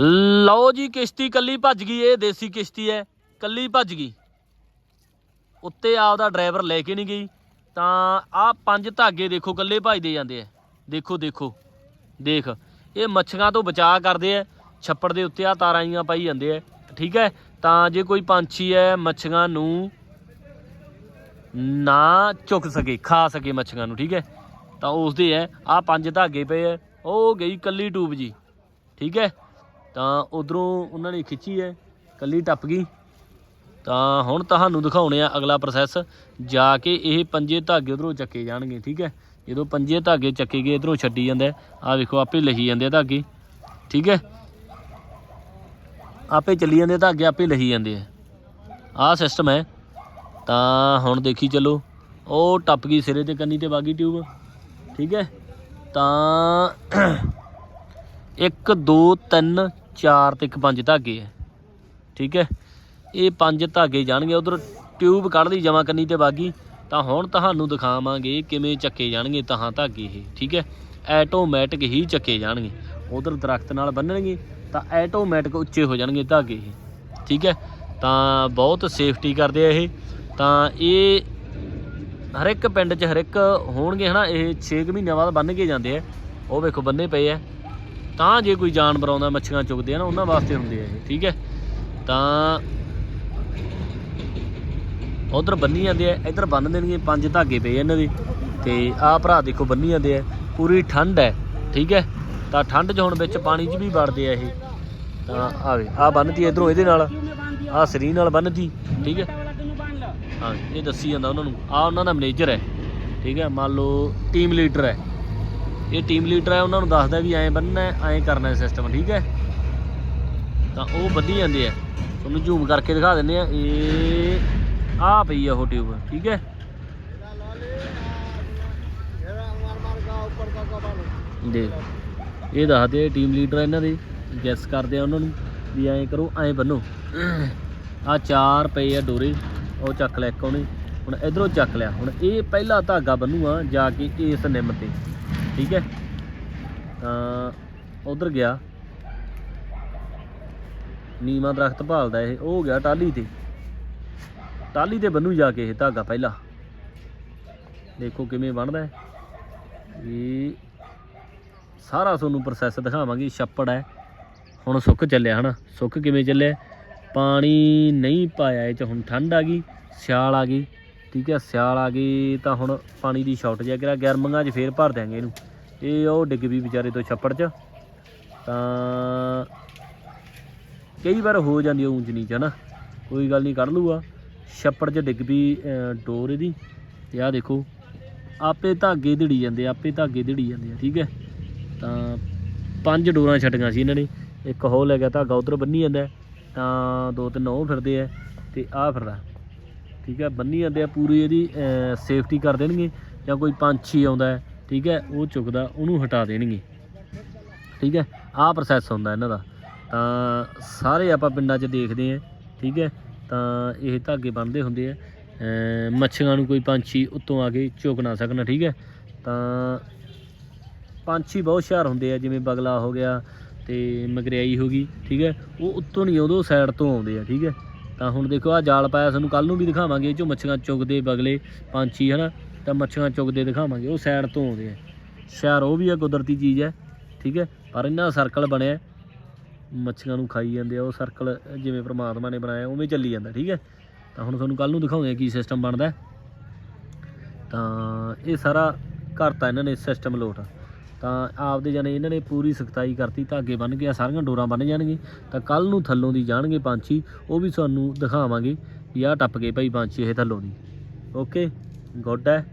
ਲਓ ਜੀ ਕਿਸ਼ਤੀ ਕੱਲੀ ਭੱਜ ਗਈ, ਇਹ ਦੇਸੀ ਕਿਸ਼ਤੀ ਹੈ, ਕੱਲੀ ਭੱਜ ਗਈ। ਉੱਤੇ ਆਪਦਾ ਡਰਾਈਵਰ ਲੈ ਕੇ ਨਹੀਂ ਗਈ, ਤਾਂ ਆਹ ਪੰਜ ਧਾਗੇ ਦੇਖੋ ਕੱਲੇ ਭੱਜਦੇ ਜਾਂਦੇ ਆ। ਦੇਖੋ ਦੇਖੋ, ਦੇਖ, ਇਹ ਮੱਛੀਆਂ ਤੋਂ ਬਚਾਅ ਕਰਦੇ ਆ, ਛੱਪੜ ਦੇ ਉੱਤੇ ਆ ਤਾਰਾਂ ਜੀਆਂ ਪਾਈ ਜਾਂਦੇ ਆ, ਠੀਕ ਹੈ? ਤਾਂ ਜੇ ਕੋਈ ਪੰਛੀ ਹੈ, ਮੱਛੀਆਂ ਨੂੰ ਨਾ ਚੁੱਕ ਸਕੇ, ਖਾ ਸਕੇ ਮੱਛੀਆਂ ਨੂੰ, ਠੀਕ ਹੈ? ਤਾਂ ਉਸ ਦੇ ਹੈ ਆ ਪੰਜ ਧਾਗੇ ਪਏ ਆ, ਉਹ ਗਈ ਕੱਲੀ ਟੂਬ ਜੀ, ਠੀਕ ਹੈ? ਤਾਂ ਉਧਰੋਂ ਉਹਨਾਂ ਨੇ ਖਿੱਚੀ ਹੈ, ਕੱਲੀ ਟੱਪ ਗਈ। ਤਾਂ ਹੁਣ ਤੁਹਾਨੂੰ ਦਿਖਾਉਣੇ ਆ ਅਗਲਾ ਪ੍ਰੋਸੈਸ ਜਾ ਕੇ ਇਹ ਪੰਜੇ ਧਾਗੇ ਉਧਰੋਂ ਚੱਕੇ ਜਾਣਗੇ, ਠੀਕ ਹੈ? ਜਦੋਂ ਪੰਜੇ ਧਾਗੇ ਚੱਕੇ ਗਏ, ਇਧਰੋਂ ਛੱਡੀ ਜਾਂਦੇ ਆ। ਵੇਖੋ, ਆਪੇ ਲਹੀ ਜਾਂਦੇ ਆ ਧਾਗੇ, ਠੀਕ ਹੈ? ਆਪੇ ਚੱਲੀ ਜਾਂਦੇ ਧਾਗੇ, ਆਪੇ ਲਹੀ ਜਾਂਦੇ ਆ। ਆਹ ਸਿਸਟਮ ਹੈ। ਤਾਂ ਹੁਣ ਦੇਖੀ ਚਲੋ, ਉਹ ਟੱਪ ਗਈ ਸਿਰੇ ਤੇ ਕੰਨੀ ਤੇ ਬਾਗੀ ਟਿਊਬ, ਠੀਕ ਹੈ? ਤਾਂ 1 2 3 4 ਤੇ ਇੱਕ ਪੰਜ ਧਾਗੇ ਹੈ ਠੀਕ ਹੈ? ਇਹ ਪੰਜ ਧਾਗੇ ਜਾਣਗੇ। ਉਧਰ ਟਿਊਬ ਕੱਢ ਲਈ ਜਮਾ ਕਰਨੀ ਤੇ ਬਾਗੀ। ਤਾਂ ਹੁਣ ਤੁਹਾਨੂੰ ਦਿਖਾਵਾਂਗੇ ਕਿਵੇਂ ਚੱਕੇ ਜਾਣਗੇ ਤਹਾਂ ਧਾਗੇ ਇਹ। ਠੀਕ ਹੈ? ਐਟੋਮੈਟਿਕ ਹੀ ਚੱਕੇ ਜਾਣਗੇ। ਉਧਰ ਦਰਖਤ ਨਾਲ ਬੰਨਣਗੇ, ਤਾਂ ਐਟੋਮੈਟਿਕ ਉੱਚੇ ਹੋ ਜਾਣਗੇ ਧਾਗੇ ਇਹ। ਠੀਕ ਹੈ? ਤਾਂ ਬਹੁਤ ਸੇਫਟੀ ਕਰਦੇ ਆ ਇਹ। ਤਾਂ ਇਹ ਹਰ ਇੱਕ ਪਿੰਡ 'ਚ ਹਰ ਇੱਕ ਹੋਣਗੇ ਹਨਾ, ਇਹ 6 ਮਹੀਨਿਆਂ ਬਾਅਦ ਬੰਨ ਕੇ ਜਾਂਦੇ ਆ। ਉਹ ਵੇਖੋ ਬੰਨੇ ਪਏ ਆ। ਤਾਂ ਜੇ ਕੋਈ ਜਾਨਵਰ ਆਉਂਦਾ, ਮੱਛੀਆਂ ਚੁਗਦੇ ਆ ਨਾ, ਉਹਨਾਂ ਵਾਸਤੇ ਹੁੰਦੇ ਆ ਇਹ, ਠੀਕ ਹੈ? ਤਾਂ ਉਧਰ ਬੰਨੀ ਜਾਂਦੇ ਆ, ਇੱਧਰ ਬੰਨ ਦੇਣਗੇ, ਪੰਜ ਧਾਗੇ ਪਏ ਇਹਨਾਂ ਦੇ, ਤੇ ਆਹ ਭਰਾ ਦੇਖੋ ਬੰਨੀ ਜਾਂਦੇ ਆ, ਪੂਰੀ ਠੰਡ ਹੈ, ਠੀਕ ਹੈ? ਤਾਂ ਠੰਡ 'ਚ ਹੁਣ ਵਿੱਚ ਪਾਣੀ 'ਚ ਵੀ ਵੜਦੇ ਆ ਇਹ। ਤਾਂ ਆਵੇ ਆ ਬੰਨਤੀ ਇਧਰੋਂ ਇਹਦੇ ਨਾਲ ਆ ਸਰੀ ਨਾਲ ਬੰਨਤੀ, ਠੀਕ ਹੈ? ਹਾਂ, ਇਹ ਦੱਸੀ ਜਾਂਦਾ ਉਹਨਾਂ ਨੂੰ ਆ ਉਹਨਾਂ ਦਾ ਮੈਨੇਜਰ ਹੈ, ਠੀਕ ਹੈ? ਮੰਨ ਲਓ, ਟੀਮ ਲੀਡਰ ਹੈ। ਇਹ ਟੀਮ ਲੀਡਰ ਹੈ ਉਹਨਾਂ ਨੂੰ ਦੱਸਦਾ ਵੀ ਐਂ ਬੰਨਣਾ ਐਂ ਕਰਨਾ ਹੈ ਸਿਸਟਮ ਠੀਕ ਹੈ? ਤਾਂ ਉਹ ਵੱਧੀ ਜਾਂਦੇ ਆ। ਤੁਹਾਨੂੰ ਜ਼ੂਮ ਕਰਕੇ ਦਿਖਾ ਦਿੰਦੇ ਆ। ਇਹ ਆ ਪਈ ਆ ਉਹ ਟਿਊਬ ਠੀਕ ਹੈ? ਦੇਖ ਇਹ ਦੱਸਦੇ ਟੀਮ ਲੀਡਰ ਇਹਨਾਂ ਦੇ। ਗੈਸ ਕਰਦੇ ਆ ਉਹਨਾਂ ਨੂੰ ਵੀ ਐਂ ਕਰੋ, ਐਂ ਬੰਨੋ ਆ ਚਾਰ ਪਏ ਆ ਡੋਰੇ, ਉਹ ਚੱਕ ਲਿਆ ਇੱਕ ਉਹਨੇ। ਹੁਣ ਇਧਰੋਂ ਚੱਕ ਲਿਆ। ਹੁਣ ਇਹ ਪਹਿਲਾ ਧਾਗਾ ਬੰਨੂਆ ਜਾ ਕੇ ਇਸ ਨਿੰਮ ਤੇ। ਠੀਕ ਹੈ? ਤਾਂ ਉਧਰ ਗਿਆ। ਨੀਮਾ ਦਰਖਤ ਭਾਲਦਾ ਇਹ। ਉਹ ਗਿਆ ਟਾਲੀ ਤੇ। ਟਾਲੀ ਤੇ ਬੰਨੂ ਜਾ ਕੇ ਇਹ ਧਾਗਾ ਪਹਿਲਾ। ਦੇਖੋ ਕਿਵੇਂ ਬਣਦਾ ਹੈ। ਇਹ ਸਾਰਾ ਤੁਹਾਨੂੰ ਪ੍ਰੋਸੈਸ ਦਿਖਾਵਾਂਗੇ। ਛੱਪੜ ਹੈ। ਹੁਣ ਸੁੱਕ ਚੱਲਿਆ, ਹਨਾ? ਸੁੱਕ ਕਿਵੇਂ ਚੱਲਿਆ? ਪਾਣੀ ਨਹੀਂ ਪਾਇਆ, ਇਹ ਚ ਹੁਣ ਠੰਡ ਆ ਗਈ, ਸਿਆਲ ਆ ਗਈ। ਠੀਕ ਹੈ ਸਿਆਲ ਆ ਗਈ ਤਾਂ ਹੁਣ ਪਾਣੀ ਦੀ ਸ਼ਾਰਟੇਜ ਆ ਗਿਆ ਗਰਮੀਆਂ 'ਚ ਫੇਰ ਭਰ ਦਿਆਂਗੇ ਇਹਨੂੰ। ਇਹ ਉਹ ਡਿੱਗ ਵੀ ਵਿਚਾਰੇ ਤੋਂ ਛੱਪੜ 'ਚ। ਤਾਂ ਕਈ ਵਾਰ ਹੋ ਜਾਂਦੀ ਆ ਊਂਚ ਨੀਚ ਹਨਾ? ਕੋਈ ਗੱਲ ਨਹੀਂ, ਕੱਢ ਲੂਗਾ ਛੱਪੜ 'ਚ ਡਿੱਗ ਵੀ ਡੋਰ ਇਹਦੀ। ਤੇ ਆਹ ਦੇਖੋ, ਆਪੇ ਧਾਗੇ ਧੜੀ ਜਾਂਦੇ ਆਪੇ ਧਾਗੇ ਧੜੀ ਜਾਂਦੇ ਆ, ਠੀਕ ਹੈ ਤਾਂ ਪੰਜ ਡੋਰਾਂ ਛੱਡੀਆਂ ਸੀ ਇਹਨਾਂ ਨੇ। ਇੱਕ ਹੋ ਲੈ ਗਿਆ ਧਾਗਾ, ਉਧਰ ਬੰਨੀ ਜਾਂਦਾ। ਤਾਂ ਦੋ ਤਿੰਨ ਉਹ ਫਿਰਦੇ ਆ, ਤੇ ਆਹ ਫਿਰਦਾ। ਠੀਕ ਹੈ, ਬੰਨੀ ਜਾਂਦੇ ਆ, ਪੂਰੀ ਇਹਦੀ ਸੇਫਟੀ ਕਰ ਦੇਣਗੇ ਜਾਂ ਕੋਈ ਪੰਛੀ ਆਉਂਦਾ ਹੈ, ਠੀਕ ਹੈ, ਉਹ ਚੁੱਕਦਾ, ਉਹਨੂੰ ਹਟਾ ਦੇਣਗੇ। ਠੀਕ ਹੈ, ਆਹ ਪ੍ਰੋਸੈਸ ਹੁੰਦਾ ਇਹਨਾਂ ਦਾ। ਤਾਂ ਸਾਰੇ ਆਪਾਂ ਪਿੰਡਾਂ 'ਚ ਦੇਖਦੇ ਆ ਠੀਕ ਹੈ, ਤਾਂ ਇਹ ਧਾਗੇ ਬੰਨਦੇ ਹੁੰਦੇ ਆ। ਅਮ ਮੱਛੀਆਂ ਨੂੰ ਕੋਈ ਪੰਛੀ ਉੱਤੋਂ ਆ ਕੇ ਚੁੱਕ ਨਾ ਸਕਣ, ਠੀਕ ਹੈ। ਤਾਂ ਪੰਛੀ ਬਹੁਤ ਹੁਸ਼ਿਆਰ ਹੁੰਦੇ ਆ, ਜਿਵੇਂ ਬਗਲਾ ਹੋ ਗਿਆ ਤੇ ਮਗਰਿਆਈ ਹੋ ਗਈ, ਠੀਕ ਹੈ, ਉਹ ਉੱਤੋਂ ਨਹੀਂ ਆਉਂਦੇ ਉਹ ਸਾਈਡ ਤੋਂ ਆਉਂਦੇ ਆ, ਠੀਕ ਹੈ। ਤਾਂ ਹੁਣ ਦੇਖੋ ਆ ਜਾਲ ਪਾਇਆ, ਤੁਹਾਨੂੰ ਕੱਲ ਨੂੰ ਵੀ ਦਿਖਾਵਾਂਗੇ, ਇਹ 'ਚੋਂ ਮੱਛੀਆਂ ਚੁਗਦੇ ਬਗਲੇ ਪੰਛੀ ਹਨਾ? ਤਾਂ ਮੱਛੀਆਂ ਚੁਗਦੇ ਦਿਖਾਵਾਂਗੇ, ਉਹ ਸਾਈਡ ਤੋਂ ਆਉਂਦੇ ਆ। ਸ਼ਹਿਰ ਉਹ ਵੀ ਆ ਕੁਦਰਤੀ ਚੀਜ਼ ਹੈ ਠੀਕ ਹੈ ਪਰ ਇਹਨਾਂ ਸਰਕਲ ਬਣਿਆ, ਮੱਛੀਆਂ ਨੂੰ ਖਾਈ ਜਾਂਦੇ ਆ, ਉਹ ਸਰਕਲ ਜਿਵੇਂ ਪ੍ਰਮਾਤਮਾ ਨੇ ਬਣਾਇਆ, ਉਵੇਂ ਚੱਲੀ ਜਾਂਦਾ, ਠੀਕ ਹੈ ਤਾਂ ਹੁਣ ਤੁਹਾਨੂੰ ਕੱਲ ਨੂੰ ਦਿਖਾਉਂਦੇ ਆ ਕੀ ਸਿਸਟਮ ਬਣਦਾ। ਤਾਂ ਇਹ ਸਾਰਾ ਕਰਤਾ ਇਹਨਾਂ ਨੇ ਸਿਸਟਮ ਲੋਟ ਤਾਂ ਆਪਦੇ ਜਾਨੇ ਇਹਨਾਂ ਨੇ ਪੂਰੀ ਸਖਤਾਈ ਕਰਤੀ, ਧਾਗੇ ਬੰਨ ਕੇ ਆ ਸਾਰੀਆਂ ਡੋਰਾਂ ਬੰਨ ਜਾਣਗੇ। ਤਾਂ ਕੱਲ ਨੂੰ ਥੱਲੋਂ ਦੀ ਜਾਣਗੇ ਪੰਛੀ, ਉਹ ਵੀ ਤੁਹਾਨੂੰ ਦਿਖਾਵਾਂਗੇ ਵੀ ਆਹ ਟੱਪ ਗਏ ਭਾਈ ਪੰਛੀ ਇਹ ਥੱਲੋਂ ਦੀ। ਓਕੇ ਗੁੱਡ ਹੈ।